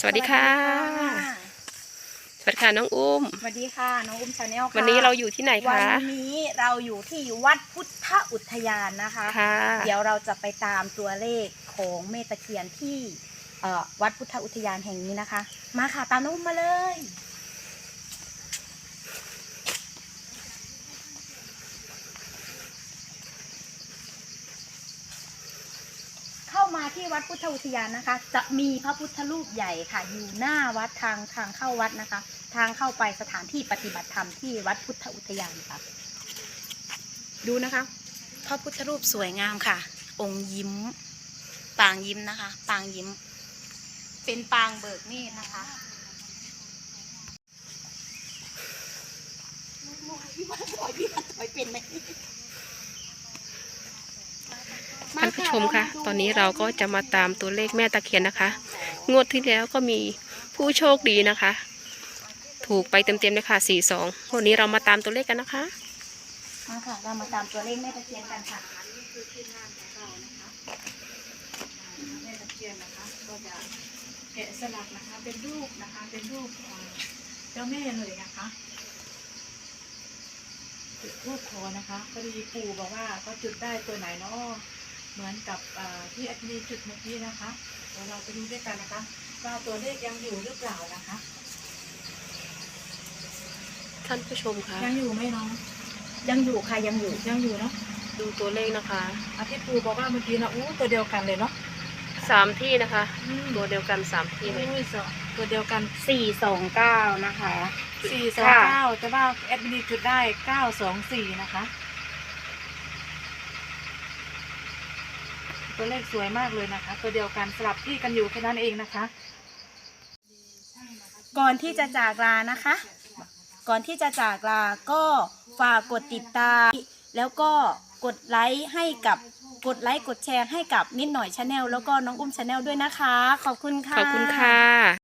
สวัสดีค่ะ สวัสดีค่ะน้องอุ้ม สวัสดีค่ะน้องอุ้มชาแนลค่ะวันนี้เราอยู่ที่ไหนวัคะนนี้เราอยู่ที่วัดพุทธอุทยานนะคะ ค่ะ เดี๋ยวเราจะไปตามตัวเลขของเมตตะเคียนที่เอ่อวัดพุทธอุทยานแห่งนี้นะคะ มาค่ะตามน้องอุ้มมาเลย เข้า มาที่วัดพุทธอุทยานนะคะ จะมีพระพุทธรูปใหญ่ค่ะ อยู่หน้าวัดทางทางเข้าวัดนะคะ ทางเข้าไปสถานที่ปฏิบัติธรรมที่วัดพุทธอุทยานค่ะ ดูนะคะ พระพุทธรูปสวยงามค่ะ องค์ยิ้ม ปางยิ้มนะคะ ปางยิ้ม เป็นปางเบิกเนตรนะคะ ท่านผู้ชมคะ ตอนนี้เราก็จะมาตามตัวเลขแม่ตะเคียนนะคะ งวดที่แล้วก็มีผู้โชคดีนะคะ ถูกไปเต็มๆเลยค่ะสี่สองวันนี้เรามาตามตัวเลขกันนะคะมาค่ะ เรามาตามตัวเลขแม่ตะเคียนกันค่ะแม่ตะเคียนนะคะ ก็จะแกะสลักนะคะ เป็นรูปนะคะ เป็นรูปเอ่อเจ้าแม่เลยนะคะจุดรูปคอนะคะพอดีปู่บอกว่าก็จุดได้ตัวไหนเนาะ เหมือนกับเอ่อที่อันนี้จุดเมื่อกี้นะคะเดี๋ยวเราไปดูด้วยกันนะคะ ว่าตัวเลขยังอยู่หรือเปล่านะคะ ท่านผู้ชมคะยังอยู่ไหมน้องยังอยู่ค่ะยังอยู่ยังอยู่เนาะดูตัวเลขนะคะอาที่ปู่บอกว่าเมื่อกี้นะอู้ตัวเดียวกันเลยเนาะสามที่นะคะอืมตัวเดียวกันสามที่เลยอุ้ยสองตัวเดียวกันสี่สองเก้านะคะสี่สองเก้าแต่ว่าแอดมินจุดได้เก้าสองสี่นะคะ ตัวเลขสวยมากเลยนะคะ ตัวเดียวกันสลับที่กันอยู่แค่นั้นเองนะคะ ก่อนที่จะจากลานะคะ ก่อนที่จะจากลาก็ฝากกดติดตาม แล้วก็กดไลค์ให้กับกดไลค์กดแชร์ให้กับนิดหน่อยชาแนลแล้วก็น้องอุ้มชาแนลด้วยนะคะ ขอบคุณค่ะ ขอบคุณค่ะ